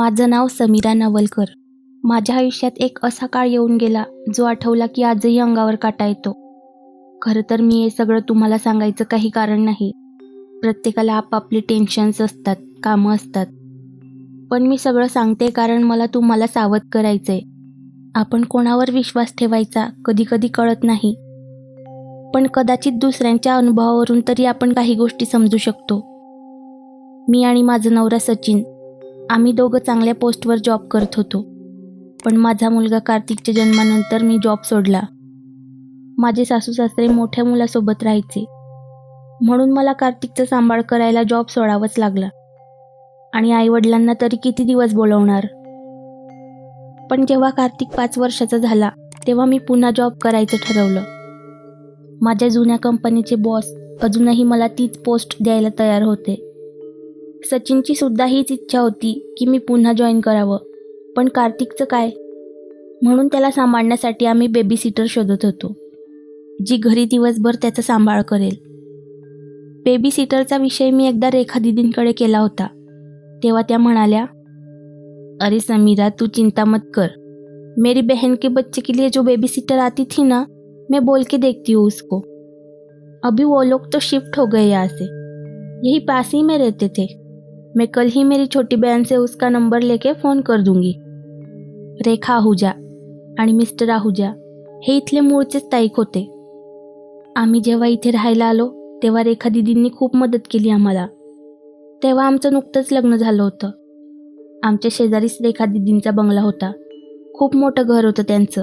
माझं नाव समीरा नवलकर. माझ्या आयुष्यात एक असा काळ येऊन गेला जो आठवला की आजही अंगावर काटा येतो. खरं तर मी हे सगळं तुम्हाला सांगायचं काही कारण नाही. प्रत्येकाला आपापली टेन्शन्स असतात कामं असतात. पण मी सगळं सांगते कारण मला तुम्हाला सावध करायचंय. आपण कोणावर विश्वास ठेवायचा कधी कधी कळत नाही. पण कदाचित दुसऱ्यांच्या अनुभवावरून तरी आपण काही गोष्टी समजू शकतो. मी आणि माझा नवरा सचिन आम्ही दोघं चांगल्या पोस्टवर जॉब करत होतो. पण माझा मुलगा कार्तिकच्या जन्मानंतर मी जॉब सोडला. माझे सासू सासरे मोठ्या मुलासोबत राहायचे. म्हणून मला कार्तिकचा सांभाळ करायला जॉब सोडावाच लागला. आणि आईवडिलांना तरी किती दिवस बोलवणार? पण जेव्हा कार्तिक पाच वर्षाचा झाला तेव्हा मी पुन्हा जॉब करायचं ठरवलं. माझ्या जुन्या कंपनीचे बॉस अजूनही मला तीच पोस्ट द्यायला तयार होते. सचिनची सुद्धा हीच इच्छा होती की मी पुन्हा जॉईन करावं. पण कार्तिकचं काय? म्हणून त्याला सांभाळण्यासाठी आम्ही बेबी सिटर शोधत होतो जी घरी दिवसभर त्याचा सांभाळ करेल. बेबी सिटरचा विषय मी एकदा रेखा दिदींकडे केला होता. तेव्हा त्या म्हणाल्या अरे समीरा तू चिंता मत कर. मेरी बहन के बच्चे के लिए जो बेबी सिटर आती थी ना मैं बोल के देखती हूँ उसको. अभी वो लोग तो शिफ्ट हो गए यहाँ से. यही पास ही में रहते थे. मैं कल ही मेरी छोटी बहन से उसका नंबर लेके फ़ोन कर दूंगी। रेखा आहुजा आणि मिस्टर आहुजा हे इथले मूळचेच ताईक होते। आम्ही जेव्हा इथे राहायला आलो तेव्हा रेखा दिदींनी खूप मदत केली आम्हाला। तेव्हा आमचं नुकतंच लग्न झालं होतं। आमच्या शेजारीच रेखा दिदींचा बंगला होता। खूप मोठं घर होतं त्यांचं।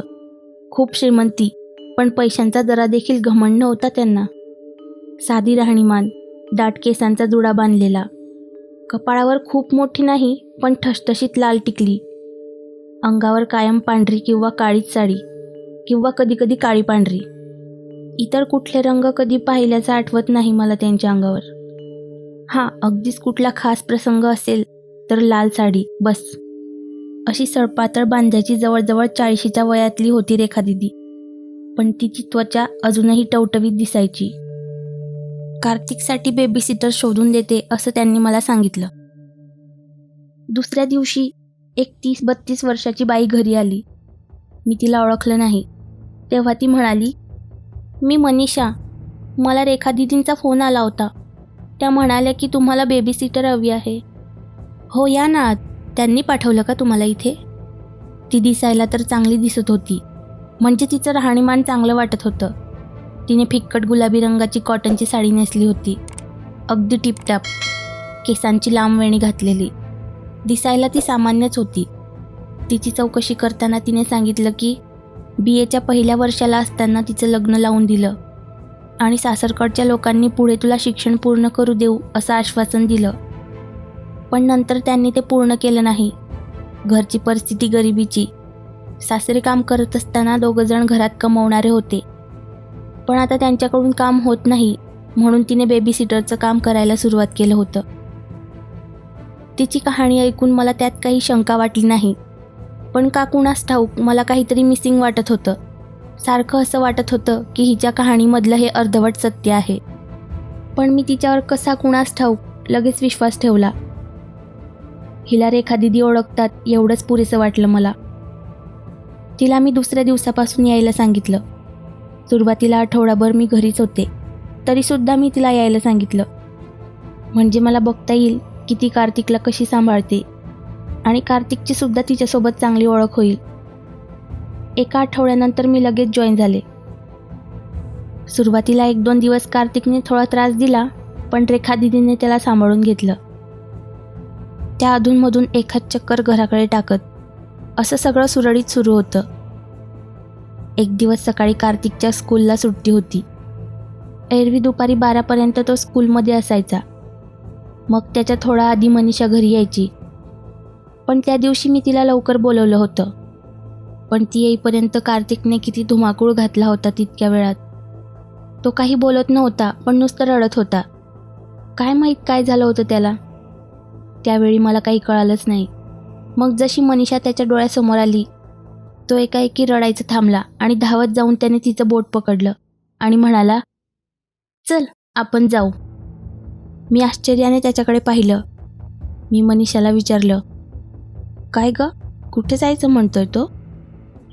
खूप श्रीमंती पण पैशांचा जरा देखील घमंड नव्हता त्यांना। साधी राहणीमान दाट केसांचा जुडा बांधलेला कपाळावर खूप मोठी नाही पण ठसठशीत लाल टिकली. अंगावर कायम पांढरी किंवा काळीच साडी किंवा कधीकधी काळी पांढरी. इतर कुठले रंग कधी पाहिल्याचं आठवत नाही मला त्यांच्या अंगावर. हां अगदीच कुठला खास प्रसंग असेल तर लाल साडी बस. अशी सळपातळ बांधायची जवळजवळ चाळीशीच्या वयातली होती रेखा दिदी. पण तिची त्वचा अजूनही टवटवीत दिसायची. कार्तिकसाठी बेबी सिटर शोधून देते असं त्यांनी मला सांगितलं. दुसऱ्या दिवशी एक तीस बत्तीस वर्षाची बाई घरी आली. मी तिला ओळखलं नाही. तेव्हा ती म्हणाली मी मनीषा. मला रेखा दिदींचा फोन आला होता. त्या म्हणाल्या की तुम्हाला बेबी सिटर हवी आहे. हो या ना त्यांनी पाठवलं का तुम्हाला इथे? ती दिसायला तर चांगली दिसत होती. म्हणजे तिचं राहणीमान चांगलं वाटत होतं. तिने फिक्कट गुलाबी रंगाची कॉटनची साडी नेसली होती. अगदी टिपटाप. केसांची लांब वेणी घातलेली. दिसायला ती सामान्यच होती. तिची चौकशी करताना तिने सांगितलं की बी एच्या पहिल्या वर्षाला असताना तिचं लग्न लावून दिलं. आणि सासरकडच्या लोकांनी पुढे तुला शिक्षण पूर्ण करू देऊ असं आश्वासन दिलं. पण नंतर त्यांनी ते पूर्ण केलं नाही. घरची परिस्थिती गरिबीची. सासरे काम करत असताना दोघंजण घरात कमवणारे होते. पण आता त्यांच्याकडून काम होत नाही म्हणून तिने बेबी सिटरचं काम करायला सुरुवात केलं होतं. तिची कहाणी ऐकून मला त्यात काही शंका वाटली नाही. पण का कुणास ठाऊक मला काहीतरी मिसिंग वाटत होतं. सारखं असं वाटत होतं की हिच्या कहाणीमधलं हे अर्धवट सत्य आहे. पण मी तिच्यावर कसा कुणास ठाऊक लगेच विश्वास ठेवला. हिला रेखा दिदी ओळखतात एवढंच पुरेसं वाटलं मला. तिला मी दुसऱ्या दिवसापासून यायला सांगितलं. सुरुवातीला आठवडाभर मी घरीच होते. तरीसुद्धा मी तिला यायला सांगितलं. म्हणजे मला बघता येईल की ती कार्तिकला कशी सांभाळते आणि कार्तिकची सुद्धा तिच्यासोबत चांगली ओळख होईल. एका आठवड्यानंतर मी लगेच जॉईन झाले. सुरुवातीला एक दोन दिवस कार्तिकने थोडा त्रास दिला पण रेखा दिदीने त्याला सांभाळून घेतलं. त्या अधूनमधून एखाद चक्कर घराकडे टाकत असं सगळं सुरळीत सुरू होतं. एक दिवस सकाळी कार्तिकच्या स्कूलला सुट्टी होती. एरवी दुपारी बारापर्यंत तो स्कूलमध्ये असायचा. मग त्याच्या थोडा आधी मनीषा घरी यायची. पण त्या दिवशी मी तिला लवकर बोलवलं होतं. पण ती येईपर्यंत कार्तिकने किती धुमाकूळ घातला होता तितक्या वेळात. तो काही बोलत नव्हता पण नुसतं रडत होता. काय माहीत काय झालं होतं त्याला? त्यावेळी मला काही कळालंच नाही. मग जशी मनीषा त्याच्या डोळ्यासमोर आली तो एकाएकी रडायचं थांबला आणि धावत जाऊन त्याने तिचं बोट पकडलं आणि म्हणाला चल आपण जाऊ. मी आश्चर्याने त्याच्याकडे पाहिलं. मी मनीषाला विचारलं काय ग? कुठे जायचं म्हणतोय तो?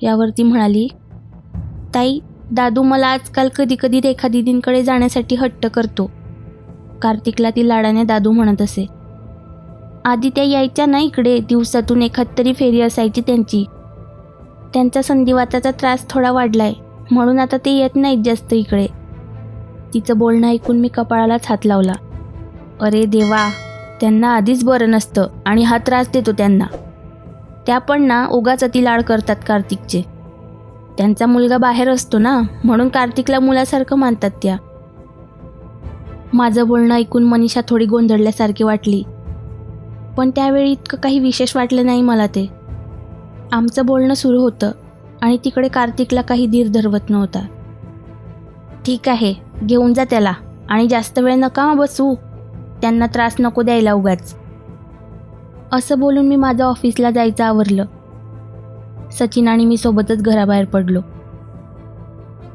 यावर ती म्हणाली ताई दादू मला आजकाल कधी कधी रेखा दिदींकडे जाण्यासाठी हट्ट करतो. कार्तिकला ती लाडाने दादू म्हणत असे आधी त्या यायच्या ना इकडे? दिवसातून एखाद तरी फेरी असायची त्यांची. त्यांचा संधिवाताचा त्रास थोडा वाढला आहे म्हणून आता ते येत नाहीत जास्त इकडे. तिचं बोलणं ऐकून मी कपाळालाच हात लावला. अरे देवा त्यांना आधीच बरं नसतं आणि हा त्रास देतो त्यांना. त्या पण ना उगाच अति लाड करतात कार्तिकचे. त्यांचा मुलगा बाहेर असतो ना म्हणून कार्तिकला मुलासारखं मानतात त्या. माझं बोलणं ऐकून मनीषा थोडी गोंधळल्यासारखी वाटली. पण त्यावेळी इतकं काही विशेष वाटलं नाही मला ते. आमचं बोलणं सुरू होतं आणि तिकडे कार्तिकला काही धीर धरवत नव्हता. ठीक आहे घेऊन जा त्याला आणि जास्त वेळ नका मग बसू. त्यांना त्रास नको द्यायला उगाच. असं बोलून मी माझं ऑफिसला जायचं आवरलं. सचिन आणि मी सोबतच घराबाहेर पडलो.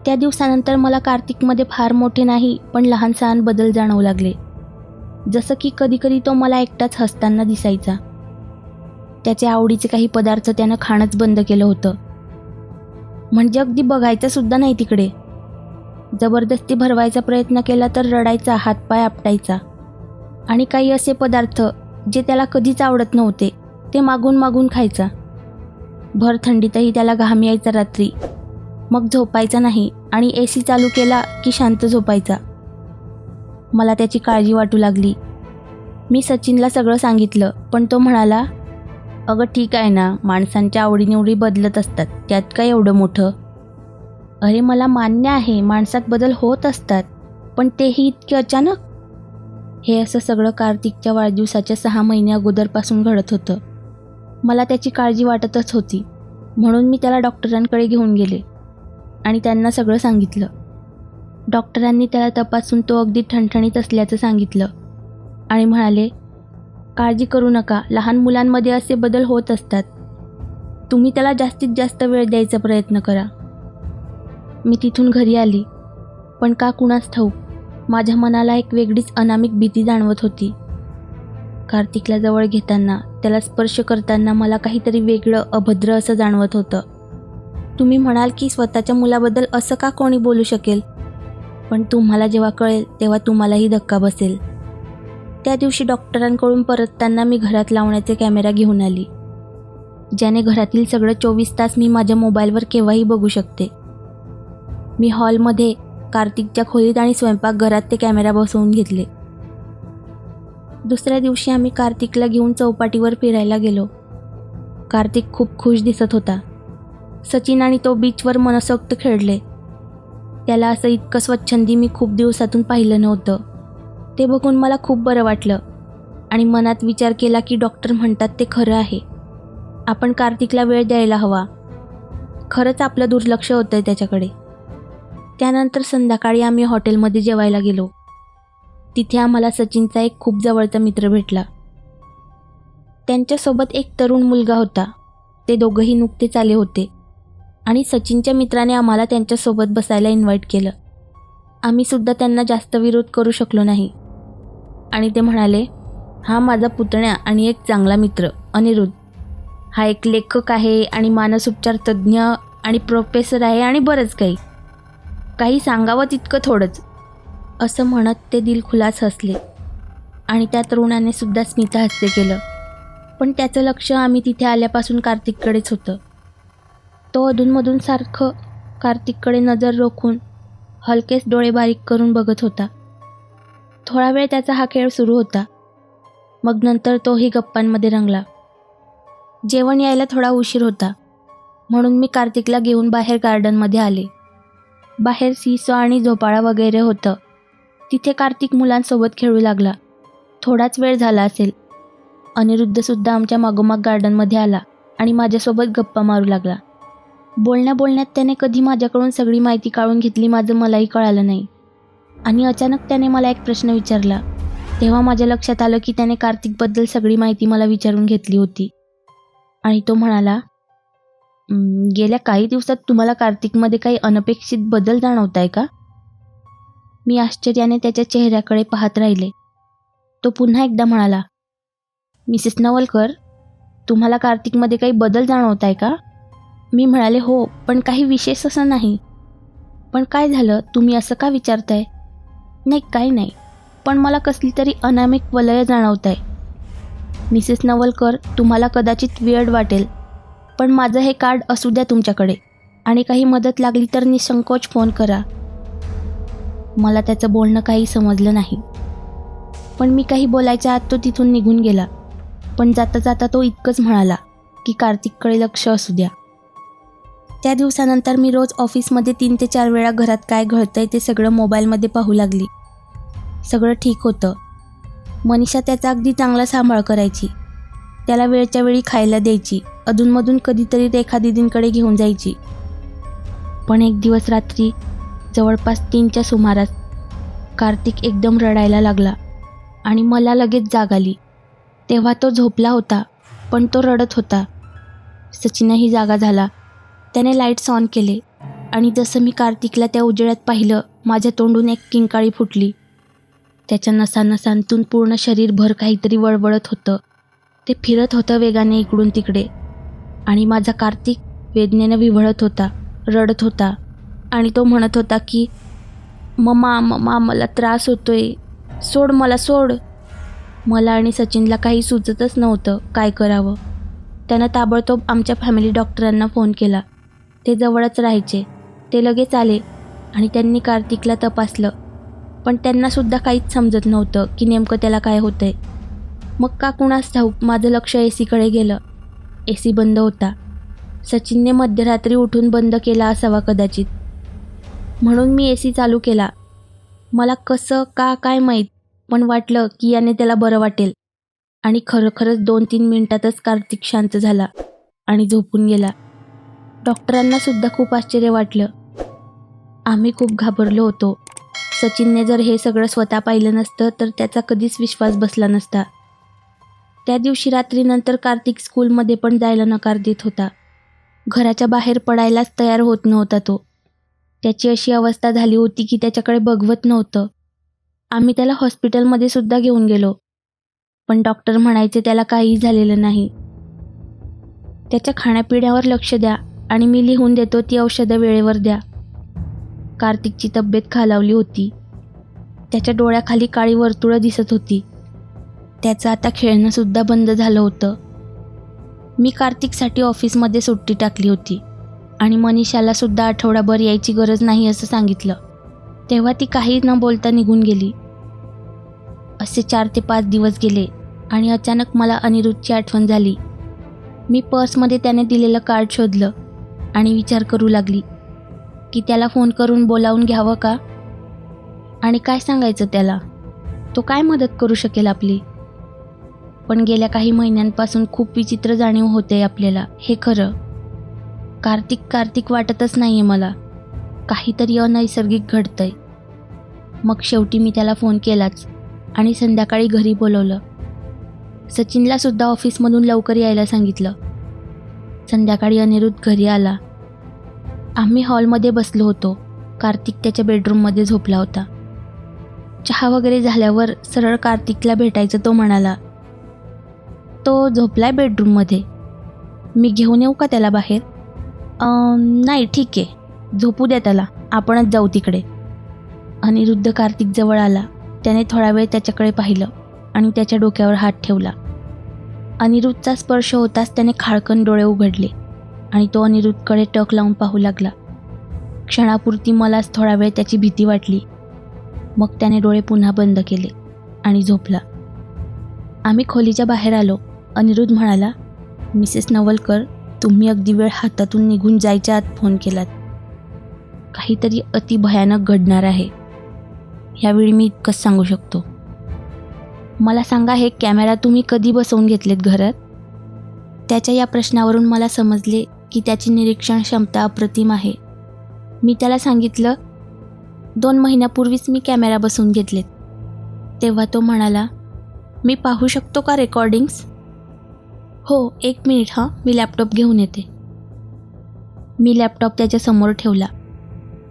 त्या दिवसानंतर मला कार्तिकमध्ये फार मोठे नाही पण लहान सहान बदल जाणवू लागले. जसं की कधीकधी तो मला एकटाच हसताना दिसायचा. त्याचे आवडीचे काही पदार्थ त्यानं खाणंच बंद केलं होतं. म्हणजे अगदी बघायचं सुद्धा नाही तिकडे. जबरदस्ती भरवायचा प्रयत्न केला तर रडायचा हातपाय आपटायचा. आणि काही असे पदार्थ जे त्याला कधीच आवडत नव्हते ते मागून मागून खायचा. भर थंडीतही त्याला घाम यायचा रात्री. मग झोपायचा नाही आणि ए सी चालू केला की शांत झोपायचा. मला त्याची काळजी वाटू लागली. मी सचिनला सगळं सांगितलं पण तो म्हणाला अगं ठीक आहे ना माणसांच्या आवडीनिवडी बदलत असतात त्यात काय एवढं मोठं? अरे मला मान्य आहे माणसात बदल होत असतात पण तेही इतके अचानक? हे असं सगळं कार्तिकच्या वाढदिवसाच्या सहा महिने अगोदरपासून घडत होतं. मला त्याची काळजी वाटतच होती म्हणून मी त्याला डॉक्टरांकडे घेऊन गेले आणि त्यांना सगळं सांगितलं. डॉक्टरांनी त्याला तपासून तो अगदी ठणठणीत असल्याचं सांगितलं आणि म्हणाले काळजी करू नका. लहान मुलांमध्ये असे बदल होत असतात. तुम्ही त्याला जास्तीत जास्त वेळ द्यायचा प्रयत्न करा. मी तिथून घरी आली. पण का कुणास ठाऊक माझ्या मनाला एक वेगळीच अनामिक भीती जाणवत होती. कार्तिकला जवळ घेताना त्याला स्पर्श करताना मला काहीतरी वेगळं अभद्र असं जाणवत होतं. तुम्ही म्हणाल की स्वतःच्या मुलाबद्दल असं का कोणी बोलू शकेल? पण तुम्हाला जेव्हा कळेल तेव्हा तुम्हालाही धक्का बसेल. त्या दिवशी डॉक्टरांकडून परतताना मी घरात लावण्याचे कॅमेरा घेऊन आली. ज्याने घरातील सगळं चोवीस तास मी माझ्या मोबाईलवर केव्हाही बघू शकते. मी हॉलमध्ये कार्तिकच्या खोलीत आणि स्वयंपाकघरात ते कॅमेरा बसवून घेतले. दुसऱ्या दिवशी आम्ही कार्तिकला घेऊन चौपाटीवर फिरायला गेलो. कार्तिक खूप खुश दिसत होता. सचिन आणि तो बीचवर मनसोक्त खेळले. त्याला असं इतकं स्वच्छंदी मी खूप दिवसातून पाहिलं नव्हतं. ते बघून मला खूप बरं वाटलं. आणि मनात विचार केला की डॉक्टर म्हणतात ते खरं आहे. आपण कार्तिकला वेळ द्यायला हवा. खरंच आपलं दुर्लक्ष होतं आहे त्याच्याकडे. त्यानंतर संध्याकाळी आम्ही हॉटेलमध्ये जेवायला गेलो. तिथे आम्हाला सचिनचा एक खूप जवळचा मित्र भेटला. त्यांच्यासोबत एक तरुण मुलगा होता. ते दोघंही नुकतेच आले होते. आणि सचिनच्या मित्राने आम्हाला त्यांच्यासोबत बसायला इन्व्हाइट केलं. आम्ही सुद्धा त्यांना जास्त विरोध करू शकलो नाही. आणि ते म्हणाले हा माझा पुतण्या आणि एक चांगला मित्र अनिरुद्ध. हा एक लेखक आहे आणि मानसोपचार तज्ज्ञ आणि प्रोफेसर आहे आणि बरंच काही. काही सांगावं तितकं थोडंच. असं म्हणत ते दिलखुलास हसले. आणि त्या तरुणाने सुद्धा स्मिता हास्य केलं. पण त्याचं लक्ष आम्ही तिथे आल्यापासून कार्तिककडेच होतं. तो अधूनमधून सारखं कार्तिककडे नजर रोखून हलकेच डोळे बारीक करून बघत होता. थोडा वेळ त्याचा हा खेळ सुरू होता. मग नंतर तोही गप्पांमध्ये रंगला. जेवण यायला थोडा उशीर होता. म्हणून मी कार्तिकला घेऊन बाहेर गार्डनमध्ये आले. बाहेर सिसो आणि झोपाळा वगैरे होतं. तिथे कार्तिक मुलांसोबत खेळू लागला. थोडाच वेळ झाला असेल. अनिरुद्धसुद्धा आमच्या मागोमाग गार्डनमध्ये आला आणि माझ्यासोबत गप्पा मारू लागला. बोलण्या बोलण्यात त्याने कधी माझ्याकडून सगळी माहिती काढून घेतली माझं मलाही कळालं नाही. आणि अचानक त्याने मला एक प्रश्न विचारला. तेव्हा माझ्या लक्षात आलं की त्याने कार्तिकबद्दल सगळी माहिती मला विचारून घेतली होती. आणि तो म्हणाला गेल्या काही दिवसात तुम्हाला कार्तिकमध्ये काही अनपेक्षित बदल जाणवत आहे का? मी आश्चर्याने त्याच्या चेहऱ्याकडे पाहत राहिले. तो पुन्हा एकदा म्हणाला मिसेस नवलकर तुम्हाला कार्तिकमध्ये काही बदल जाणवत आहे का? मी म्हणाले हो पण काही विशेष असं नाही. पण काय झालं? तुम्ही असं का विचारताय? नाही काही नाही. पण मला कसली तरी अनामिक वलय जाणवत आहे मिसेस नवलकर तुम्हाला कदाचित वेळ वाटेल. पण माझं हे कार्ड असू द्या तुमच्याकडे. आणि काही मदत लागली तर निसंकोच फोन करा. मला त्याचं बोलणं काही समजलं नाही. पण मी काही बोलायच्या आत तो तिथून निघून गेला. पण जाता जाता तो इतकंच म्हणाला की कार्तिककडे लक्ष असू द्या. त्या दिवसानंतर मी रोज ऑफिसमध्ये तीन ते चार वेळा घरात काय घडतंय ते सगळं मोबाईलमध्ये पाहू लागली. सगळं ठीक होतं. मनीषा त्याचा अगदी चांगला सांभाळ करायची. त्याला वेळच्या वेळी खायला द्यायची. अधूनमधून कधीतरी रेखा दिदींकडे घेऊन जायची. पण एक दिवस रात्री जवळपास तीनच्या सुमारास कार्तिक एकदम रडायला लागला आणि मला लगेच जाग आली. तेव्हा तो झोपला होता पण तो रडत होता. सचिनही जागा झाला. त्याने लाईट्स ऑन केले. आणि जसं मी कार्तिकला त्या उजेडात पाहिलं माझ्या तोंडून एक किंकाळी फुटली. त्याच्या नसानसांतून पूर्ण शरीरभर काहीतरी वळवळत होतं. ते फिरत होतं वेगाने इकडून तिकडे. आणि माझा कार्तिक वेदनेनं विव्हळत होता रडत होता. आणि तो म्हणत होता की मम्मा मम्मा मला त्रास होतोय. सोड मला सोड. मला आणि सचिनला काही सुचतच नव्हतं काय करावं. त्यानं ताबडतोब आमच्या फॅमिली डॉक्टरांना फोन केला. ते जवळच राहायचे. ते लगेच आले आणि त्यांनी कार्तिकला तपासलं. पण त्यांनासुद्धा काहीच समजत नव्हतं की नेमकं त्याला काय होतं आहे मग का कुणास ठाऊक माझं लक्ष ए सीकडे गेलं. ए सी बंद होता. सचिनने मध्यरात्री उठून बंद केला असावा कदाचित. म्हणून मी ए सी चालू केला. मला कसं का काय माहीत पण वाटलं की याने त्याला बरं वाटेल. आणि खरोखरच दोन तीन मिनिटातच कार्तिक शांत झाला आणि झोपून गेला. डॉक्टरांना सुद्धा खूप आश्चर्य वाटलं. आम्ही खूप घाबरलो होतो. सचिनने जर हे सगळं स्वतः पाहिलं नसतं तर त्याचा कधीच विश्वास बसला नसता. त्या दिवशी रात्रीनंतर कार्तिक स्कूलमध्ये पण जायला नकार देत होता. घराच्या बाहेर पडायलाच तयार होत नव्हता तो. त्याची अशी अवस्था झाली होती की त्याच्याकडे बघवत नव्हतं. आम्ही त्याला हॉस्पिटलमध्ये सुद्धा घेऊन गेलो. पण डॉक्टर म्हणायचे त्याला काहीही झालेलं नाही. त्याच्या खाण्यापिण्यावर लक्ष द्या. आणि मी लिहून देतो ती औषधं वेळेवर द्या. कार्तिकची तब्येत खालावली होती. त्याच्या डोळ्याखाली काळी वर्तुळं दिसत होती. त्याचं आता खेळणंसुद्धा बंद झालं होतं. मी कार्तिकसाठी ऑफिसमध्ये सुट्टी टाकली होती आणि मनीषाला सुद्धा आठवडाभर यायची गरज नाही असं सांगितलं. तेव्हा ती काही न बोलता निघून गेली. असे चार ते पाच दिवस गेले आणि अचानक मला अनिरुद्धची आठवण झाली. मी पर्समध्ये त्याने दिलेलं कार्ड शोधलं. आणि विचार करू लागली की त्याला फोन करून बोलावून घ्यावं का? आणि काय सांगायचं त्याला? तो काय मदत करू शकेल आपली? पण गेल्या काही महिन्यांपासून खूप विचित्र जाणीव होते आपल्याला हे खरं. कार्तिक कार्तिक वाटतच नाही आहे मला. काहीतरी अनैसर्गिक घडतंय. मग शेवटी मी त्याला फोन केलाच आणि संध्याकाळी घरी बोलवलं. सचिनला सुद्धा ऑफिसमधून लवकर यायला सांगितलं. संध्याकाळी अनिरुद्ध घरी आला. आम्ही हॉलमध्ये बसलो होतो. कार्तिक त्याच्या बेडरूममध्ये झोपला होता. चहा वगैरे झाल्यावर सरळ कार्तिकला भेटायचं तो म्हणाला तो झोपलाय बेडरूममध्ये. मी घेऊन येऊ का त्याला बाहेर? नाही ठीक आहे. झोपू द्या त्याला. आपणच जाऊ तिकडे. अनिरुद्ध कार्तिकजवळ आला. त्याने थोडा वेळ त्याच्याकडे पाहिलं आणि त्याच्या डोक्यावर हात ठेवला. अनिरुद्धचा स्पर्श होताच त्याने खाळकन डोळे उघडले आणि तो अनिरुद्धकडे टक लावून पाहू लागला. क्षणापुरती मलाच थोडा वेळ त्याची भीती वाटली. मग त्याने डोळे पुन्हा बंद केले आणि झोपला. आम्ही खोलीच्या बाहेर आलो. अनिरुद्ध म्हणाला मिसेस नवलकर तुम्ही अगदी वेळ हातातून निघून जायच्या आत फोन केलात. काहीतरी अति भयानक घडणार आहे. यावेळी मी इतकंच सांगू शकतो. मला सांगा हे कॅमेरा तुम्ही कधी बसवून घेतलेत घरात? त्याच्या या प्रश्नावरून मला समजले की त्याची निरीक्षण क्षमता अप्रतिम आहे. मी त्याला सांगितलं दोन महिन्यापूर्वीच मी कॅमेरा बसवून घेतलेत. तेव्हा तो म्हणाला मी पाहू शकतो का रेकॉर्डिंग्स हो एक मिनिट हां मी लॅपटॉप घेऊन येते. मी लॅपटॉप त्याच्यासमोर ठेवला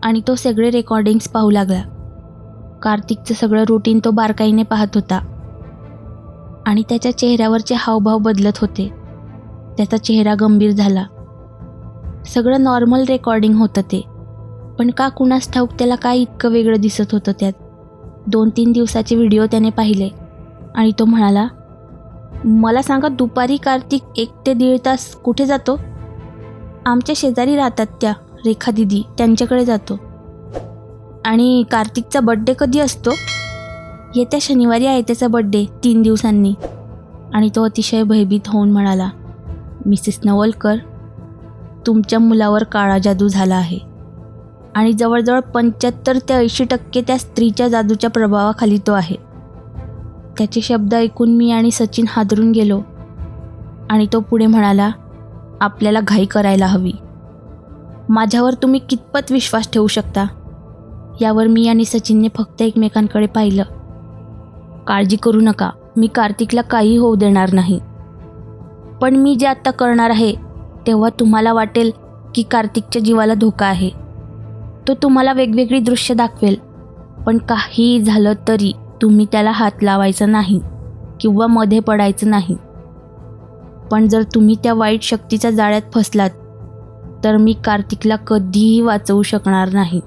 आणि तो सगळे रेकॉर्डिंग्स पाहू लागला. कार्तिकचं सगळं रुटीन तो बारकाईने पाहत होता. आणि त्याच्या चेहऱ्यावरचे हावभाव बदलत होते. त्याचा चेहरा गंभीर झाला. सगळं नॉर्मल रेकॉर्डिंग होतं ते. पण का कुणास ठाऊक त्याला काय इतकं वेगळं दिसत होतं त्यात? दोन तीन दिवसाचे व्हिडिओ त्याने पाहिले. आणि तो म्हणाला मला सांगा दुपारी कार्तिक एक ते दीड तास कुठे जातो? आमच्या शेजारी राहतात त्या रेखा दिदी. त्यांच्याकडे जातो. आणि कार्तिकचा बड्डे कधी असतो? येत्या शनिवारी आहे त्याचा बड्डे तीन दिवसांनी. आणि तो अतिशय भयभीत होऊन म्हणाला मिसेस नवलकर तुमच्या मुलावर काळा जादू झाला आहे. आणि जवळजवळ पंच्याहत्तर ते ऐंशी टक्के त्या स्त्रीच्या जादूच्या प्रभावाखाली तो आहे. त्याचे शब्द ऐकून मी आणि सचिन हादरून गेलो. आणि तो पुढे म्हणाला आपल्याला घाई करायला हवी. माझ्यावर तुम्ही कितपत विश्वास ठेवू शकता? यावर मी आणि सचिनने फक्त एकमेकांकडे पाहिलं. काळजी करू नका. मी कार्तिकला काही होऊ देणार नाही. पण मी जे आत्ता करणार आहे तेव्हा तुम्हाला वाटेल की कार्तिकच्या जीवाला धोका आहे. तो तुम्हाला वेगवेगळी दृश्य दाखवेल. पण काही झालं तरी तुम्ही त्याला हात लावायचा नाही किंवा मध्ये पडायचं नाही. पण जर तुम्ही त्या वाईट शक्तीच्या जाळ्यात फसलात तर मी कार्तिकला कधीही वाचवू शकणार नाही.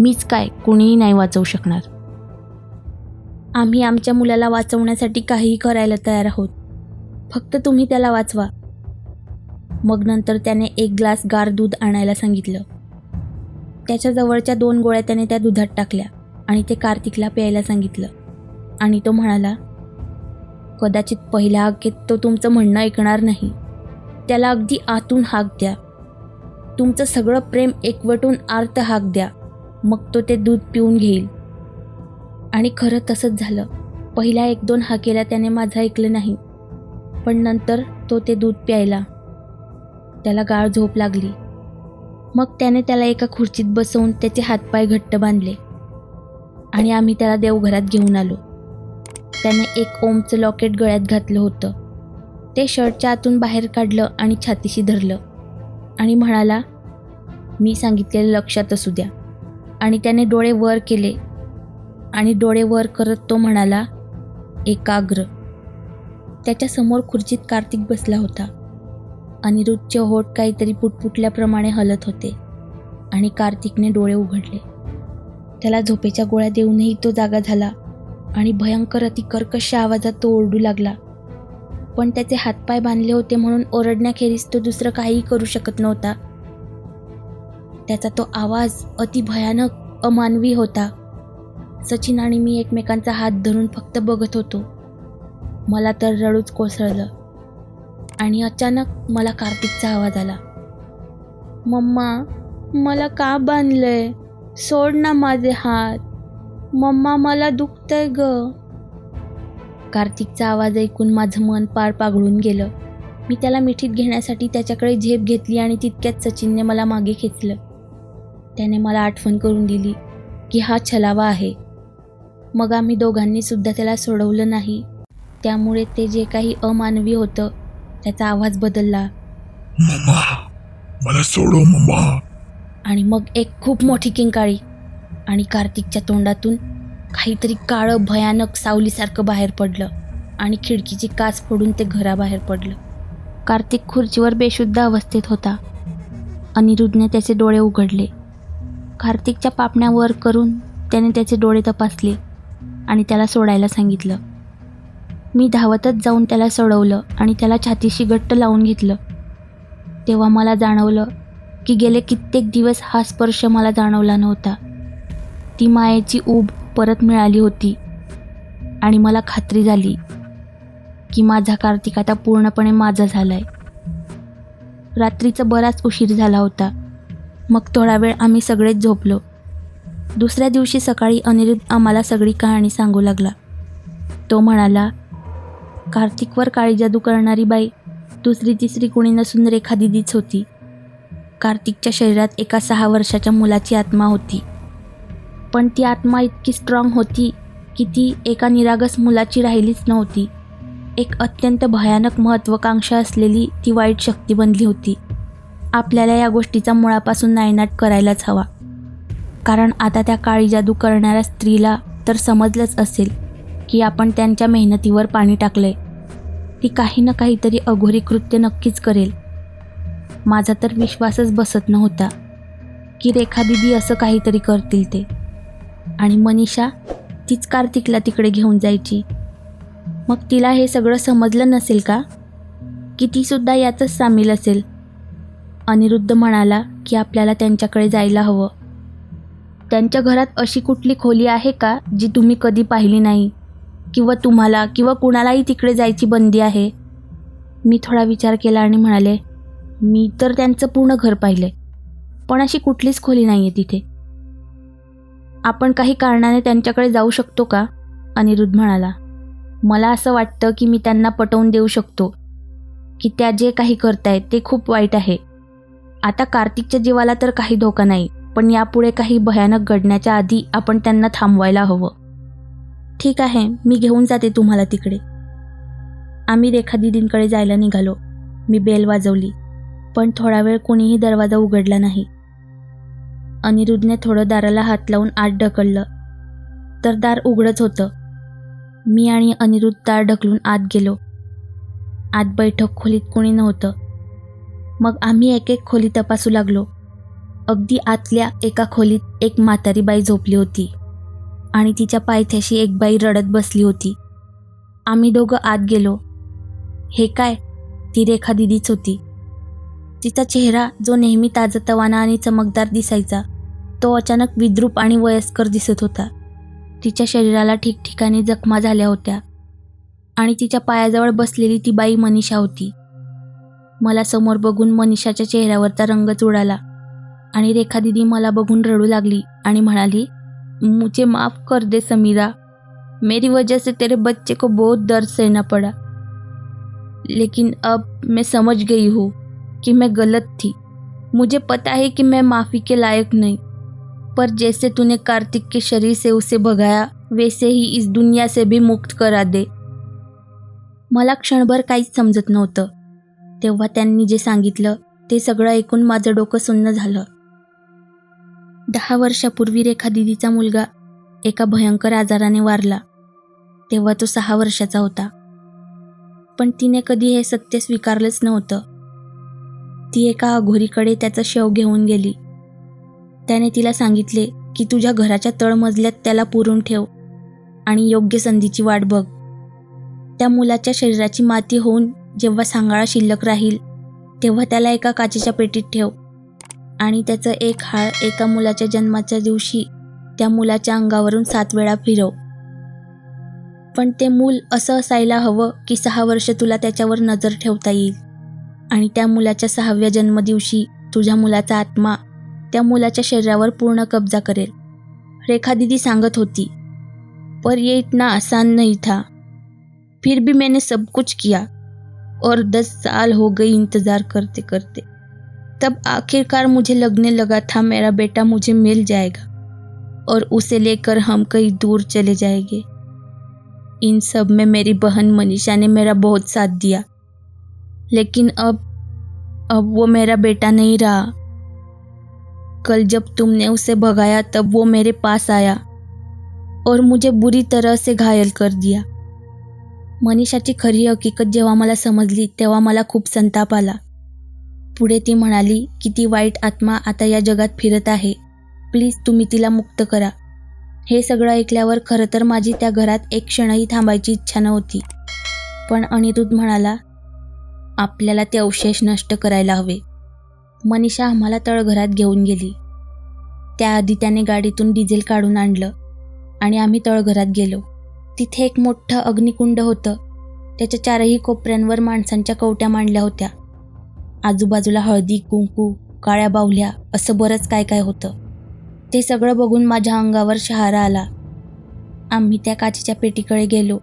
मीच काय कुणीही नाही वाचवू शकणार. आम्ही आमच्या मुलाला वाचवण्यासाठी काहीही करायला तयार आहोत. फक्त तुम्ही त्याला वाचवा. मग नंतर त्याने एक ग्लास गार दूध आणायला सांगितलं. त्याच्या जवळच्या दोन गोळ्या त्याने त्या दुधात टाकल्या आणि ते कार्तिकला प्यायला सांगितलं. आणि तो म्हणाला कदाचित पहिल्या हाकेत तो तुमचं म्हणणं ऐकणार नाही. त्याला अगदी आतून हाक द्या. तुमचं सगळं प्रेम एकवटून आर्त हाक द्या. मग तो ते दूध पिऊन घेईल. आणि खरं तसंच झालं. पहिल्या एक दोन हाकेला त्याने माझं ऐकलं नाही. पण नंतर तो ते दूध प्यायला. त्याला गाळ झोप लागली. मग त्याने त्याला एका खुर्चीत बसवून त्याचे हातपाय घट्ट बांधले. आणि आम्ही त्याला देवघरात घेऊन आलो. त्याने एक ओमचं लॉकेट गळ्यात घातलं होतं. ते शर्टच्या आतून बाहेर काढलं आणि छातीशी धरलं. आणि म्हणाला मी सांगितलेलं लक्षात असू द्या. आणि त्याने डोळे वर केले. आणि डोळे वर करत तो म्हणाला एकाग्र. त्याच्यासमोर खुर्चीत कार्तिक बसला होता. अनिरुद्धचे होठ काहीतरी पुटपुटल्याप्रमाणे हलत होते आणि कार्तिकने डोळे उघडले. त्याला झोपेच्या गोळ्या देऊनही तो जागा झाला आणि भयंकर अति कर्कश आवाजात तो ओरडू लागला. पण त्याचे हातपाय बांधले होते म्हणून ओरडण्याखेरीज तो दुसरं काहीही करू शकत नव्हता. त्याचा तो आवाज अति भयानक अमानवी होता. सचिन आणि मी एकमेकांचा हात धरून फक्त बघत होतो. मला तर रडूच कोसळलं. आणि अचानक मला कार्तिकचा आवाज आला. मम्मा मला का बांधलंय? सोड ना माझे हात. मम्मा मला दुखतंय ग. कार्तिकचा आवाज ऐकून माझं मन पार पागळून गेलं. मी त्याला मिठीत घेण्यासाठी त्याच्याकडे झेप घेतली आणि तितक्यात सचिनने मला मागे खेचलं. त्याने मला आठवण करून दिली की हा छलावा आहे. मग आम्ही दोघांनी सुद्धा त्याला सोडवलं नाही. त्यामुळे ते जे काही अमानवी होतं त्याचा आवाज बदलला. मम्मा मला मम्मा. आणि मग एक खूप मोठी किंकाळी आणि कार्तिकच्या तोंडातून काहीतरी काळं भयानक सावलीसारखं बाहेर पडलं आणि खिडकीची काच फोडून ते घराबाहेर पडलं. कार्तिक खुर्चीवर बेशुद्ध अवस्थेत होता. अनिरुद्धने त्याचे डोळे उघडले. कार्तिकच्या पापण्या वर करून त्याने त्याचे डोळे तपासले. आणि त्याला सोडायला सांगितलं. मी धावतच जाऊन त्याला सोडवलं आणि त्याला छातीशी घट्ट लावून घेतलं. तेव्हा मला जाणवलं की गेले कित्येक दिवस हा स्पर्श मला जाणवला नव्हता. ती मायेची ऊब परत मिळाली होती आणि मला खात्री झाली की माझा कार्तिक आता पूर्णपणे माझा झालाय. रात्रीचा बराच उशीर झाला होता. मग थोडा वेळ आम्ही सगळेच झोपलो. दुसऱ्या दिवशी सकाळी अनिरुद्ध आम्हाला सगळी कहाणी सांगू लागला. तो म्हणाला कार्तिकवर काळी जादू करणारी बाई दुसरी तिसरी कुणी नसून रेखा दिदीच होती. कार्तिकच्या शरीरात एका सहा वर्षाच्या मुलाची आत्मा होती. पण ती आत्मा इतकी स्ट्रॉंग होती की ती एका निरागस मुलाची राहिलीच नव्हती. एक अत्यंत भयानक महत्त्वाकांक्षा असलेली ती वाईट शक्ती बनली होती. आपल्याला या गोष्टीचा मुळापासून नायनाट करायलाच हवा. कारण आता त्या काळी जादू करणाऱ्या स्त्रीला तर समजलंच असेल की आपण त्यांच्या मेहनतीवर पाणी टाकलंय. ती काही ना काहीतरी अघोरी कृत्य नक्कीच करेल. माझा तर विश्वासच बसत नव्हता की रेखा दिदी असं काहीतरी करतील ते. आणि मनीषा तीच कार्तिकला तिकडे घेऊन जायची. मग तिला हे सगळं समजलं नसेल का? की ती सुद्धा यातच सामील असेल. अनिरुद्ध म्हणाला की आपल्याला त्यांच्याकडे जायला हवं. त्यांच्या घरात अशी कुठली खोली आहे का जी तुम्ही कधी पाहिली नाही? किंवा तुम्हाला किंवा कुणालाही तिकडे जायची बंदी आहे? मी थोडा विचार केला आणि म्हणाले मी तर त्यांचं पूर्ण घर पाहिले पण अशी कुठलीच खोली नाही आहे तिथे. आपण काही कारणाने त्यांच्याकडे जाऊ शकतो का? अनिरुद्ध म्हणाला. मला असं वाटतं की मी त्यांना पटवून देऊ शकतो की त्या जे काही करतायत ते खूप वाईट आहे. आता कार्तिकच्या जीवाला तर काही धोका नाही पण यापुढे काही भयानक घडण्याच्या आधी आपण त्यांना थांबवायला हवं. ठीक आहे मी घेऊन जाते तुम्हाला तिकडे. आम्ही रेखा दिदींकडे जायला निघालो. मी बेल वाजवली पण थोडा वेळ कोणीही दरवाजा उघडला नाही. अनिरुद्धने थोडं दाराला हात लावून आत ढकललं. तर दार उघडच होतं. मी आणि अनिरुद्ध दार ढकलून आत गेलो. आत बैठक खोलीत कोणी नव्हतं. मग आम्ही एक एक खोली तपासू लागलो. अगदी आतल्या एका खोलीत एक म्हातारी बाई झोपली होती आणि तिच्या पायथ्याशी एक बाई रडत बसली होती. आम्ही दोघं आत गेलो. हे काय? ती रेखा दिदीच होती. तिचा चेहरा जो नेहमी ताजतवाना आणि चमकदार दिसायचा तो अचानक विद्रूप आणि वयस्कर दिसत होता. तिच्या शरीराला ठिकठिकाणी जखमा झाल्या होत्या आणि तिच्या पायाजवळ बसलेली ती बाई मनीषा होती. मला समोर बघून मनीषाच्या चेहऱ्यावरचा रंगच उडाला. आणि रेखा दिदी मला बघून रडू लागली आणि म्हणाली मुझे माफ़ कर दे समीरा. मेरी वजह से तेरे बच्चे को बहुत दर्द सहना पड़ा. लेकिन अब मैं समझ गई हूँ कि मैं गलत थी. मुझे पता है कि मैं माफ़ी के लायक नहीं पर जैसे तूने कार्तिक के शरीर से उसे भगाया वैसे ही इस दुनिया से भी मुक्त करा दे. मला क्षणभर काहीच समजत नव्हतं. तेव्हा त्यांनी जे सांगितलं ते सगळं ऐकून माझं डोकं सुन्न झालं. दहा वर्षापूर्वी रेखा दिदीचा मुलगा एका भयंकर आजाराने वारला. तेव्हा तो सहा वर्षाचा होता. पण तिने कधी हे सत्य स्वीकारलंच नव्हतं. ती एका अघोरीकडे त्याचा शव घेऊन गेली. त्याने तिला सांगितले की तुझ्या घराच्या तळमजल्यात त्याला पुरून ठेव आणि योग्य संधीची वाट बघ. त्या मुलाच्या शरीराची माती होऊन जेव्हा सांगाळा शिल्लक राहील तेव्हा त्याला एका काचेच्या पेटीत ठेव. आणि त्याचं एक हाळ एका मुलाच्या जन्माच्या दिवशी त्या मुलाच्या अंगावरून सात वेळा फिरव. पण ते मूल असं असायला हवं की सहा वर्ष तुला त्याच्यावर नजर ठेवता येईल. आणि त्या मुलाच्या सहाव्या जन्मदिवशी तुझ्या मुलाचा आत्मा त्या मुलाच्या शरीरावर पूर्ण कब्जा करेल. रेखा दीदी सांगत होती पर ये इतना आसान नहीं था. फिर भी मैंने सब कुछ किया. और दस साल हो गई इंतज़ार करते करते तब आखिरकार मुझे लगने लगा था मेरा बेटा मुझे मिल जाएगा और उसे लेकर हम कहीं दूर चले जाएँगे। इन सब में मेरी बहन मनीषा ने मेरा बहुत साथ दिया। लेकिन अब अब वो मेरा बेटा नहीं रहा। कल जब तुमने उसे भगाया, तब वो मेरे पास आया और मुझे बुरी तरह से घायल कर दिया। मनीषाची खरी हकीकत जेव्हा मला समजली तेव्हा मला खूप संताप आला। पुढे ती म्हणाली की ती वाईट आत्मा आता या जगात फिरत आहे. प्लीज तुम्ही तिला मुक्त करा. हे सगळं ऐकल्यावर खरं तर माझी त्या घरात एक क्षणही थांबायची इच्छा नव्हती. पण अनिरुद्ध म्हणाला आपल्याला ते अवशेष नष्ट करायला हवे. मनीषा आम्हाला तळघरात घेऊन गेली. त्याआधी त्याने गाडीतून डिझेल काढून आणलं आणि आम्ही तळघरात गेलो. तिथे एक मोठं अग्निकुंड होतं. त्याच्या चारही कोपऱ्यांवर माणसांच्या कवट्या मांडल्या होत्या. आजूबाजूला हळदी कुंकू काळ्या बाहुल्या असं बरंच काय काय होतं. ते सगळं बघून माझ्या अंगावर शहारा आला. आम्ही त्या काचेच्या पेटीकडे गेलो.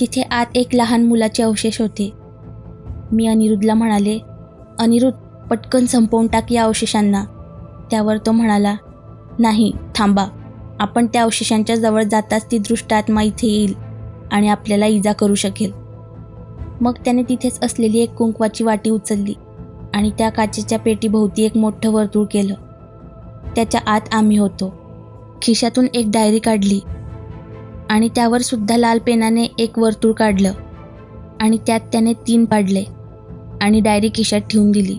तिथे आत एक लहान मुलाचे अवशेष होते. मी अनिरुद्धला म्हणाले अनिरुद्ध पटकन संपवून टाक या अवशेषांना. त्यावर तो म्हणाला नाही थांबा. आपण त्या अवशेषांच्या जवळ जाताच ती दृष्ट आत्मा इथे येईल आणि आपल्याला इजा करू शकेल. मग त्याने तिथेच असलेली एक कुंकवाची वाटी उचलली आणि त्या काचेच्या पेटीभोवती एक मोठं वर्तुळ केलं. त्याच्या आत आम्ही होतो. खिशातून एक डायरी काढली आणि त्यावर सुद्धा लाल पेनाने एक वर्तुळ काढलं आणि त्यात त्याने तीन पाडले आणि डायरी खिशात ठेवून दिली.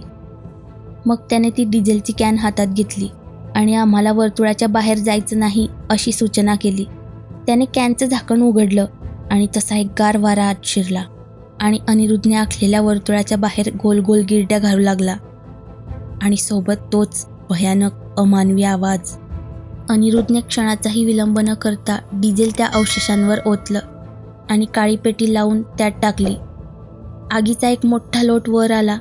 मग त्याने ती डिझेलची कॅन हातात घेतली आणि आम्हाला वर्तुळाच्या बाहेर जायचं नाही अशी सूचना केली. त्याने कॅनचं झाकण उघडलं आणि तसा एक गार वारा आत शिरला. आणि अनिरुद्धने आखलेल्या वर्तुळाच्या बाहेर गोल गोल गिरड्या घालू लागला. आणि सोबत तोच भयानक अमानवी आवाज. अनिरुद्धने क्षणाचाही विलंब न करता डिझेल त्या अवशेषांवर ओतलं आणि काळी पेटी लावून त्यात टाकली. आगीचा एक मोठा लोट वर आला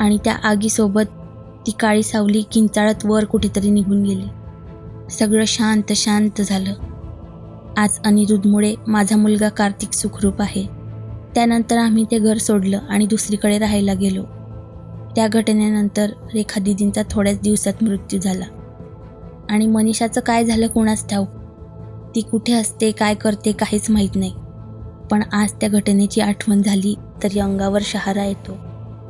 आणि त्या आगीसोबत ती काळी सावली किंचाळत वर कुठेतरी निघून गेली. सगळं शांत शांत झालं. आज अनिरुद्धमुळे माझा मुलगा कार्तिक सुखरूप आहे. त्यानंतर आम्ही ते घर सोडलं आणि दुसरीकडे राहायला गेलो. त्या घटनेनंतर रेखा दिदींचा थोड्याच दिवसात मृत्यू झाला. आणि मनीषाचं काय झालं कोणाच ठाऊक? ती कुठे असते काय करते काहीच माहीत नाही. पण आज त्या घटनेची आठवण झाली तरी अंगावर शहारा येतो.